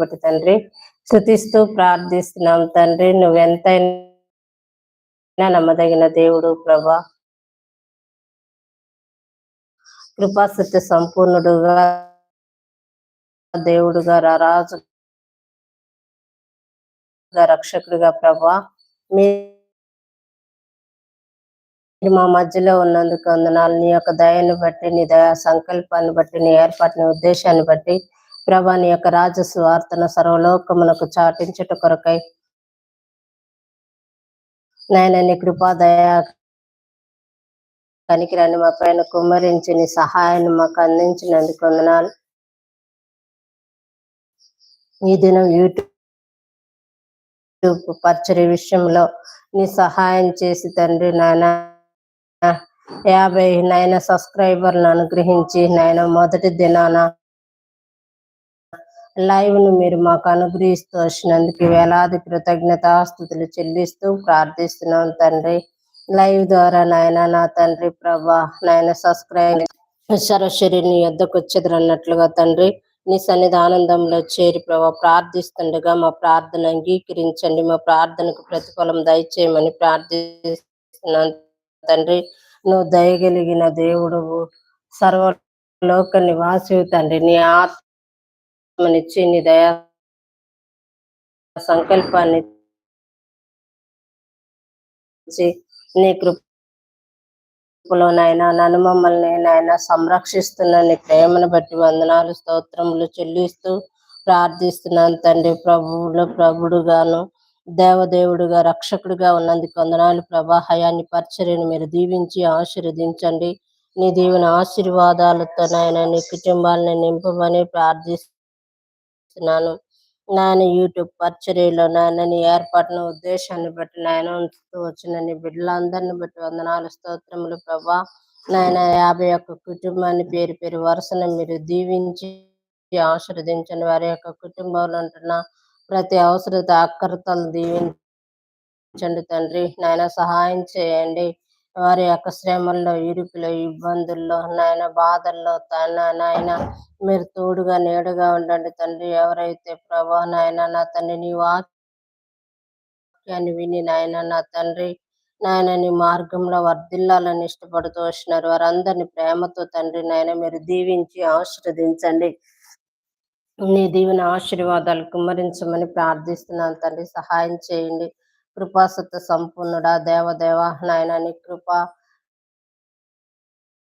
బట్టి తండ్రి శృతిస్తూ ప్రార్థిస్తున్నాం తండ్రి. నువ్వెంతైనా నమ్మదగిన దేవుడు ప్రభా. కృపాసత్య సంపూర్ణుడుగా దేవుడుగా రాజు రక్షకుడుగా ప్రభా. మీరు మా మధ్యలో ఉన్నందుకు వందనాలు. నీ యొక్క దయను బట్టి నీ దయా సంకల్పాన్ని బట్టి నీ ఏర్పాటుని ఉద్దేశాన్ని బట్టి ప్రభాని యొక్క రాజస్వార్తను సర్వలోకమునకు చాటించుట కొరకై నాయన నీ కృపా దయా మా పైన కుమ్మరించి నీ సహాయాన్ని మాకు అందించినందుకు వందనాలు. ఈ దినం యూట్యూబ్ పరిచర్య విషయంలో నీ సహాయం చేసి తండ్రి నాయన యాభై నాయన సబ్స్క్రైబర్లను అనుగ్రహించి నాయన మొదటి దినాన లైవ్ను మీరు మాకు అనుగ్రహిస్తూ వచ్చినందుకు వేలాది కృతజ్ఞతాస్థుతులు చెల్లిస్తూ ప్రార్థిస్తున్నాం తండ్రి. లైవ్ ద్వారా నాయన నా తండ్రి ప్రభా నాయన సబ్స్క్రైబ్ సరస్వరి నీ యొద్దకు వచ్చేది అన్నట్లుగా తండ్రి నీ సన్నిధానందంలో చేరి ప్రభా ప్రార్థిస్తుండగా మా ప్రార్థన అంగీకరించండి. మా ప్రార్థనకు ప్రతిఫలం దయచేయమని ప్రార్థిస్తున్నాను తండ్రి. నువ్వు దయగలిగిన దేవుడు సర్వ లోక నివాసి తండ్రి. నీ ఆత్మనిచ్చి నీ దయా సంకల్పాన్ని నీ కృపలో నాయన నన్ను మమ్మల్ని నాయన సంరక్షిస్తున్న నీ ప్రేమను బట్టి వందనాలు స్తోత్రములు చెల్లిస్తూ ప్రార్థిస్తున్నాను తండ్రి ప్రభువులు ప్రభుడుగాను దేవదేవుడుగా రక్షకుడుగా ఉన్నందుకు వందనాలు. ప్రభా హయాన్ని పరిచర్యను మీరు దీవించి ఆశీర్వదించండి. నీ దీవెన ఆశీర్వాదాలతో నాయన నీ కుటుంబాలను నింపమని ప్రార్థిస్తున్నాను నాయన యూట్యూబ్ పరిచర్యలో నాయన నీ ఏర్పాటును ఉద్దేశాన్ని బట్టి నాయన ఉంచుతూ వచ్చిన నీ బిడ్డలందరిని బట్టి వందనాలు స్తోత్రములు ప్రభా. నాయన యాభై ఒక్క కుటుంబాన్ని పేరు పేరు వరుసను మీరు దీవించి ఆశీర్వదించండి. వారి యొక్క కుటుంబంలో ఉంటున్న ప్రతి అవసరత అక్కరతలు దీవించండి తండ్రి. నాయన సహాయం చేయండి. వారి యొక్క శ్రమల్లో ఇరుకులో ఇబ్బందుల్లో నాయన బాధల్లో తన నాయన మీరు తోడుగా నేడుగా ఉండండి తండ్రి. ఎవరైతే ప్రభా నాయన నా తండ్రి నీ వాక్యాన్ని విని నాయన నా తండ్రి నాయన నీ మార్గంలో వర్ధిల్లాలని ఇష్టపడుతూ వచ్చినారు. వారందరిని ప్రేమతో తండ్రి నాయన మీరు దీవించి ఆశీర్వదించండి. నీ దీవెన ఆశీర్వాదాలు కుమ్మరించమని ప్రార్థిస్తున్నాను తండ్రి. సహాయం చేయండి. కృపాసత్త సంపూర్ణుడా దేవదేవ నాయన నీ కృప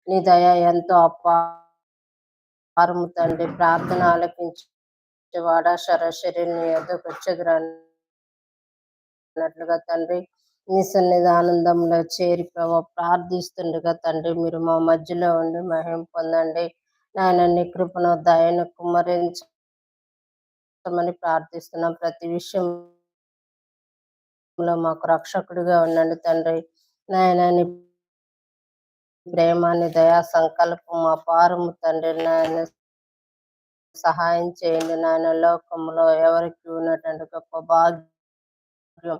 నీ దయ ఎంతో అపారము తండ్రి ప్రార్థన ఆలకించేవాడ శరశరీని నీ ఎద్దకు తండ్రి. నీ సన్నిధానందంలో చేరి ప్రభా ప్రార్థిస్తుండగా తండ్రి మీరు మా మధ్యలో ఉండి మహిం పొందండి. నాయన నీ కృపను దయను కుమరించమని ప్రార్థిస్తున్నాం. ప్రతి విషయం విషయంలో మాకు రక్షకుడిగా ఉండండి తండ్రి. నాయన నీ ప్రేమాన్ని దయా సంకల్పం మా పారము తండ్రి. నాయన సహాయం చేయండి నాయన. లోకంలో ఎవరికి ఉన్నటువంటి గొప్ప భాగ్యం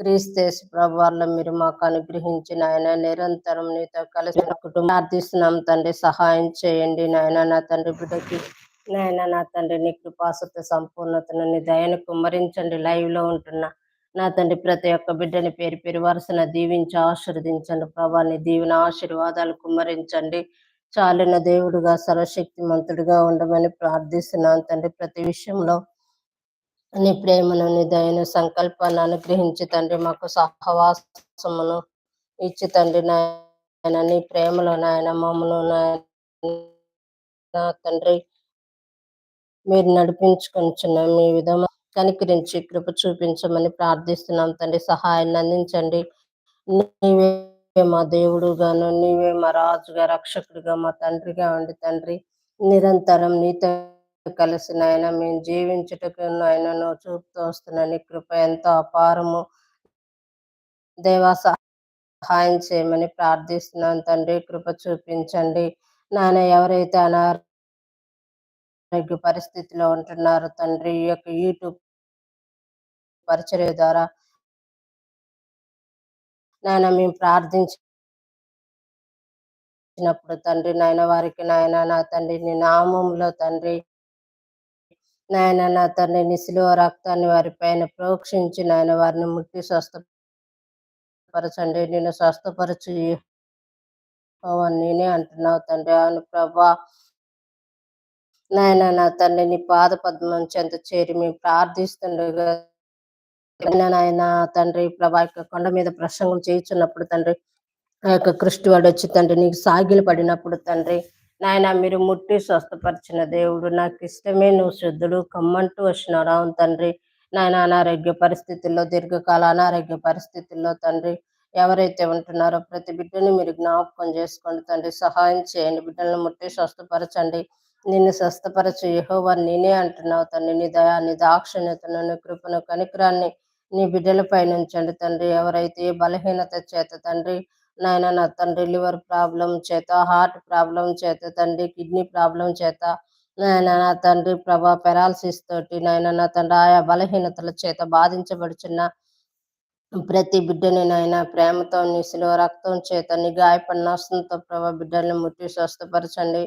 క్రీస్తేసు ప్రభావాలు మీరు మాకు అనుగ్రహించిన ఆయన నిరంతరం నీతో కలిసి కుటుంబం ప్రార్థిస్తున్నాం తండ్రి. సహాయం చేయండి నాయన. నా తండ్రి బిడ్డకి నాయన నా తండ్రి నీ కృపాసత సంపూర్ణతను నీ దయను కుమ్మరించండి. లైవ్లో ఉంటున్నా నా తండ్రి ప్రతి ఒక్క బిడ్డని పేరు పేరు వరుసన దీవించి ఆశీర్వదించండి ప్రభాని దీవెన ఆశీర్వాదాలు కుమ్మరించండి. చాలిన దేవుడుగా సర్వశక్తిమంతుడిగా ఉండమని ప్రార్థిస్తున్నాను తండ్రి. ప్రతి విషయంలో నీ ప్రేమను నీ దయను సంకల్పాన్ని అనుగ్రహించి తండ్రి మాకు సహవాసమును ఇచ్చి తండ్రి నాయన నీ ప్రేమలో నాయన మమ్మను నాయన తండ్రి మీరు నడిపించుకొనిచున్న మీ విధము కనికరించి కృప చూపించమని ప్రార్థిస్తున్నాం. తండ్రి సహాయాన్ని అందించండి. నీవే మా దేవుడుగాను నీవే మా రాజుగా రక్షకుడిగా మా తండ్రిగా ఉండి తండ్రి. నిరంతరం నీతో కలిసి నాయన మేము జీవించుటకు నాయన నువ్వు చూపుతూ వస్తున్న నీ కృప ఎంతో అపారము. దేవా సహాయం చేయమని ప్రార్థిస్తున్నాను తండ్రి కృప చూపించండి. నాయన ఎవరైతే అనారోగ్య పరిస్థితిలో ఉంటున్నారో తండ్రి ఈ యొక్క యూట్యూబ్ పరిచర్య ద్వారా నాయన మేము ప్రార్థించినప్పుడు తండ్రి నాయన వారికి నాయన నా తండ్రి నీ నామంలో తండ్రి నాయన నా తండ్రి నిశిలువ రక్తాన్ని వారి పైన ప్రోక్షించి నాయన వారిని ముట్టి స్వస్థపరచండి. నేను స్వస్థపరచు నేనే అంటున్నావు తండ్రి. అవును ప్రభా. నాయన నా తండ్రి నీ పాద పద్మం చెంత చేరి మేము ప్రార్థిస్తుండగా నాయన తండ్రి ప్రభా యొక్క కొండ మీద ప్రసంగం చేయుచున్నప్పుడు తండ్రి ఆ యొక్క కృష్టి వాడు వచ్చి తండ్రి నీకు సాగిలు పడినప్పుడు తండ్రి నాయన మీరు ముట్టి స్వస్థపరిచిన దేవుడు నాకు ఇష్టమే నువ్వు శుద్ధుడు కమ్మంటూ వచ్చినాడు అవును తండ్రి. నాయన అనారోగ్య పరిస్థితుల్లో దీర్ఘకాల అనారోగ్య పరిస్థితుల్లో తండ్రి ఎవరైతే ఉంటున్నారో ప్రతి బిడ్డని మీరు జ్ఞాపకం చేసుకోండి తండ్రి సహాయం చేయండి బిడ్డలను ముట్టి స్వస్థపరచండి. నిన్ను స్వస్థపరచు యెహోవా నేనే అంటున్నావు తండ్రి నీ దయా నీ దాక్షిణ్యతను నీ కృపను కనికరాన్ని నీ బిడ్డలపై నుంచండి తండ్రి. ఎవరైతే బలహీనత చేత తండ్రి నాయన నా తండ్రి లివర్ ప్రాబ్లం చేత హార్ట్ ప్రాబ్లం చేత తండ్రి కిడ్నీ ప్రాబ్లం చేత నాయన నా తండ్రి ప్రభా పెరాలసిస్ తోటి నాయన నా తండ్రి ఆయా బలహీనతల చేత బాధించబడుచున్న ప్రతి బిడ్డని నాయన ప్రేమతో నిసిలో రక్తం చేత నీ గాయపడిన నష్టంతో ప్రభా బిడ్డల్ని ముట్టి స్వస్థపరచండి.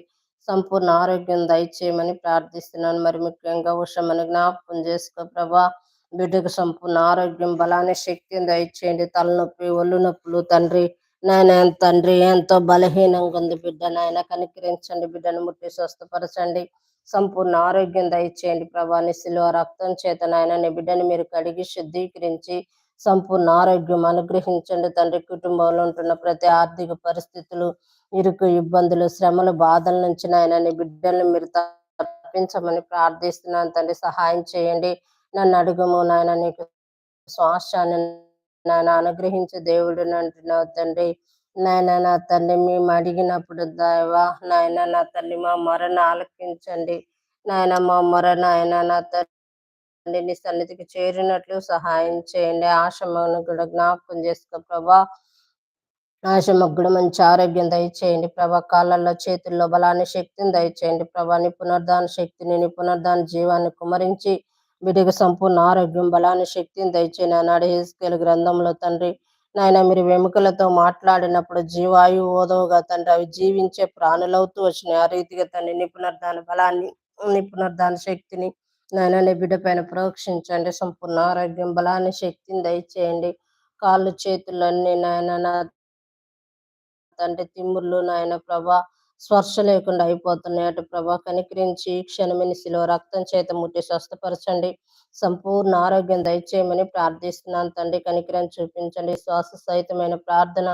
సంపూర్ణ ఆరోగ్యం దయచేయమని ప్రార్థిస్తున్నాను. మరి ముఖ్యంగా ఉషమని జ్ఞాపకం చేసుకో ప్రభా. బిడ్డకు సంపూర్ణ ఆరోగ్యం బలాన్ని శక్తిని దయచేయండి. తలనొప్పి ఒళ్ళు నొప్పులు తండ్రి నాయన తండ్రి ఎంతో బలహీనంగా ఉంది బిడ్డ. నాయన కనికరించండి. బిడ్డను ముట్టి స్వస్థపరచండి. సంపూర్ణ ఆరోగ్యం దయచేయండి. ప్రభాని శిలువ రక్తం చేత నాయన నీ బిడ్డని మీరు కడిగి శుద్ధీకరించి సంపూర్ణ ఆరోగ్యం అనుగ్రహించండి. తండ్రి కుటుంబంలో ఉంటున్న ప్రతి ఆర్థిక పరిస్థితులు ఇరుకు ఇబ్బందులు శ్రమలు బాధల నుంచి నాయన నీ బిడ్డలను మీరు తప్పించమని ప్రార్థిస్తున్నాను. తండ్రి సహాయం చేయండి. నన్ను అడుగుము నాయన నీకు శ్వాసాన్ని నాయన అనుగ్రహించే దేవుడు అంటున్నావు తండ్రి. నాయన నా తండ్రి మేము అడిగినప్పుడు దైవా నాయన నా తల్లి మా మొరను ఆలకించండి. నాయన మా మొర నాయన నా తండ్రి నీ సన్నిధికి చేరినట్లు సహాయం చేయండి. ఆశమను కూడా జ్ఞాపకం చేసుకో ప్రభా. ఆశమగ్గుడు మంచి ఆరోగ్యం దయచేయండి ప్రభా. కాళ్ళల్లో చేతుల్లో బలాన్ని శక్తిని దయచేయండి ప్రభా. నీ పునర్దాన శక్తిని నీ పునర్దాన జీవాన్ని కుమరించి బిడ్డకు సంపూర్ణ ఆరోగ్యం బలాన్ని శక్తిని దయచేయన నాడు హెస్కేల్ గ్రంథంలో తండ్రి. నాయన మీరు వెముకలతో మాట్లాడినప్పుడు జీవాయు ఓదవుగా తండ్రి. అవి జీవించే ప్రాణులవుతూ వచ్చినాయి. ఆ రీతిగా తండ్రి నిపుణర్ధాన బలాన్ని నిపుణర్ధాన శక్తిని నాయన నీ బిడ్డ పైన ప్రోక్షించండి. సంపూర్ణ ఆరోగ్యం బలాన్ని శక్తిని దయచేయండి. కాళ్ళు చేతులన్నీ నాయన నా తండ్రి తిమ్ముర్లు నాయన ప్రభా. స్పర్శ లేకుండా అయిపోతున్నాయి. అటు ప్రభా కనికరించి ఈ క్షణమిని శిలో రక్తం చేత ముట్టి స్వస్థపరచండి. సంపూర్ణ ఆరోగ్యం దయచేయమని ప్రార్థిస్తున్నాను తండ్రి. కనికరం చూపించండి. శ్వాస సహితమైన ప్రార్థన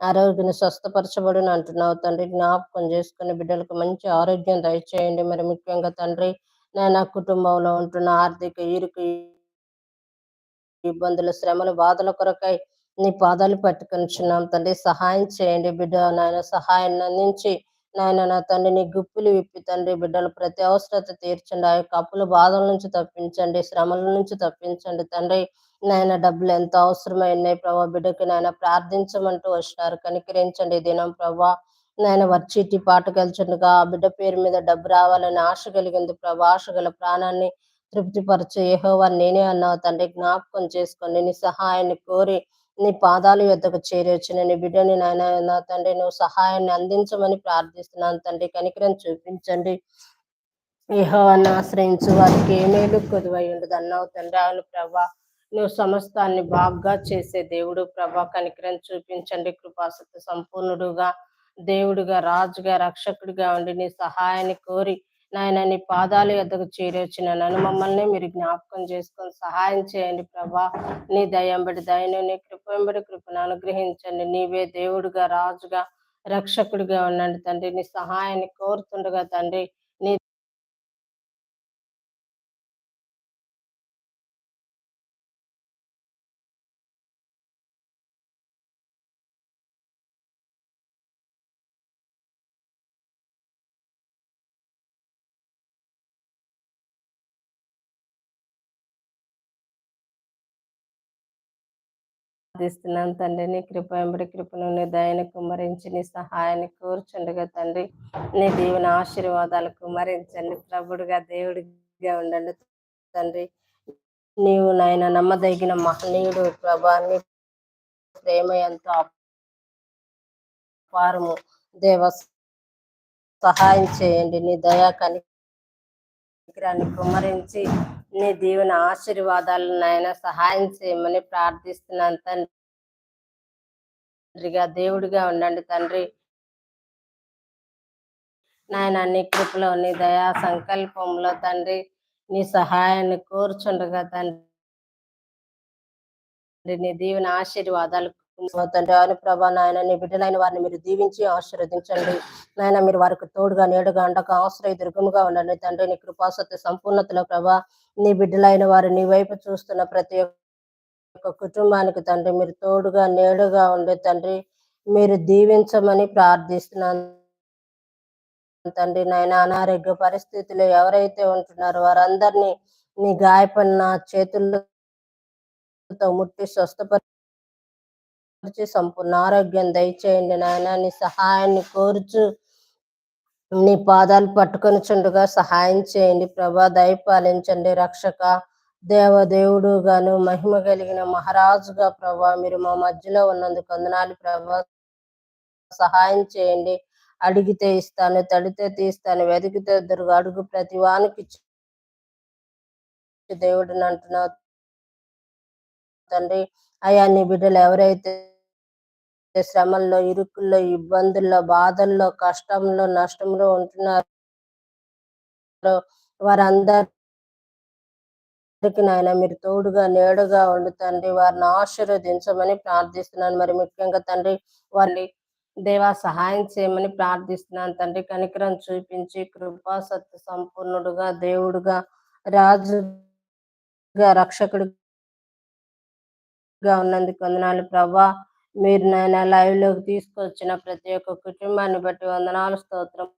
ఆరోగ్యం స్వస్థపరచబడును అంటున్నావు తండ్రి. జ్ఞాపకం చేసుకుని బిడ్డలకు మంచి ఆరోగ్యం దయచేయండి. మరి ముఖ్యంగా తండ్రి నేను కుటుంబంలో ఉంటున్న ఆర్థిక ఇరుకు ఇబ్బందులు శ్రమలు బాధల కొరకై నీ పాదాలు పట్టుకొనిచున్నాం తండ్రి. సహాయం చేయండి బిడ్డ నాయన. సహాయాన్ని అందించి నాయన నా తండ్రి నీ గుప్పులు విప్పి తండ్రి బిడ్డలు ప్రతి అవసరత తీర్చండి. ఆ యొక్క అప్పుల బాధల నుంచి తప్పించండి శ్రమల నుంచి తప్పించండి. తండ్రి నాయన డబ్బులు ఎంత అవసరమైనాయి ప్రభా బిడ్డకి నాయన ప్రార్థించమంటూ వచ్చినారు కనికరించండి దినం ప్రభా. నాయన వర్చీటి పాటకెళ్చుండగా ఆ బిడ్డ పేరు మీద డబ్బు రావాలని ఆశ కలిగింది ప్రభా. ఆశ గల ప్రాణాన్ని తృప్తిపరచు. ఏహోవా నేనే అన్నావు. తండ్రి జ్ఞాపకం చేసుకొని నీ సహాయాన్ని కోరి నీ పాదాలు యొద్దకు చేరి వచ్చిన నీ బిడ్డని నాయన నా తండ్రి నువ్వు సహాయాన్ని అందించమని ప్రార్థిస్తున్నాను తండ్రి. కనికరం చూపించండి. యెహోవాను ఆశ్రయించు. వారికి ఏ మేలు కొదువై ఉండదు అన్నావు తండ్రి. అవును ప్రభా నువ్వు సమస్తాన్ని బాగా చేసే దేవుడు ప్రభా. కనికరం చూపించండి. కృపాసక్త సంపూర్ణుడుగా దేవుడుగా రాజుగా రక్షకుడిగా ఉండి నీ సహాయాన్ని కోరి నాయన నీ పాదాల యొద్దకు చేరొచ్చిన నన్ను మమ్మల్ని మీరు జ్ఞాపకం చేసుకొని సహాయం చేయండి ప్రభా. నీ దయంబడి దయను నీ కోయంబడి కృపను అనుగ్రహించండి. నీవే దేవుడుగా రాజుగా రక్షకుడిగా ఉండండి తండ్రి. నీ సహాయాన్ని కోరుతుండగా తండ్రి నీ ప్రార్థిస్తున్నాను తండ్రి. నీ కృప వెంబడి కృపను నీ దయను కుమరించి నీ సహాయాన్ని కూర్చుండగా తండ్రి. నీ దీవెన ఆశీర్వాదాలు కుమరించండి ప్రభుడుగా దేవుడిగా ఉండండి తండ్రి. నీవు నాయన నమ్మదగిన మహనీయుడు ప్రభా నీ ప్రేమ ఎంతో అపారము. దేవ సహాయం చేయండి. నీ దయా కని కనికిరాన్ని కుమ్మరించి నీ దీవెన ఆశీర్వాదాలను నాయన సహాయం చేయమని ప్రార్థిస్తున్నాను తండ్రిగా దేవుడిగా ఉండండి తండ్రి. నాయన నీ కృపలో నీ దయా సంకల్పంలో తండ్రి నీ సహాయాన్ని కోరుచుండగా తండ్రి. నీ దీవెన ఆశీర్వాదాలు తండ్రి అవును ప్రభా నాయన నీ బిడ్డలైన వారిని మీరు దీవించి ఆశీర్వదించండి. నాయన మీరు వారికి తోడుగా నేడుగా అండగా ఆశ్రయ దుర్గముగా ఉండండి. తండ్రి నీ కృపాసత్య సంపూర్ణతలో ప్రభా నీ బిడ్డలైన వారు నీ వైపు చూస్తున్న ప్రతి ఒక్క కుటుంబానికి తండ్రి మీరు తోడుగా నేడుగా ఉండే తండ్రి మీరు దీవించమని ప్రార్థిస్తున్నాను. తండ్రి నాయన అనారోగ్య పరిస్థితులు ఎవరైతే ఉంటున్నారో వారందరినీ నీ గాయపడిన చేతుల్లో ముట్టి స్వస్థపరి సంపూర్ణ ఆరోగ్యం దయచేయండి నాయన. నీ సహాయాన్ని కోరుచు నీ పాదాలు పట్టుకొని చుండగా సహాయం చేయండి. ప్రభా దయపాలించండి రక్షక దేవ దేవుడు గాను మహిమ కలిగిన మహారాజుగా ప్రభా మీరు మా మధ్యలో ఉన్నందుకు వందనాలు ప్రభా. సహాయం చేయండి. అడిగితే ఇస్తాను తడితే తీస్తాను వెతికితే దొరుకు అడుగు ప్రతి వానికి దేవుడిని అంటున్నావు తండ్రి. అయ్యా నీ బిడ్డలు ఎవరైతే శ్రమల్లో ఇరుకుల్లో ఇబ్బందుల్లో బాధల్లో కష్టంలో నష్టంలో ఉంటున్నారు వారందరికి నాయన మీరు తోడుగా నేడుగా ఉండు తండ్రి. వారిని ఆశీర్వదించమని ప్రార్థిస్తున్నాను. మరి ముఖ్యంగా తండ్రి వారిని దేవా సహాయం చేయమని ప్రార్థిస్తున్నాను తండ్రి. కనికరం చూపించి కృపా సత్య సంపూర్ణుడుగా దేవుడుగా రాజుగా రక్షకుడుగా ఉన్నందుకు వందనాలు. ప్రభా మీరు నాయన లైవ్లోకి తీసుకొచ్చిన ప్రతి ఒక్క కుటుంబాన్ని బట్టి వందనాలు స్తోత్రం.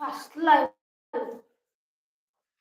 First live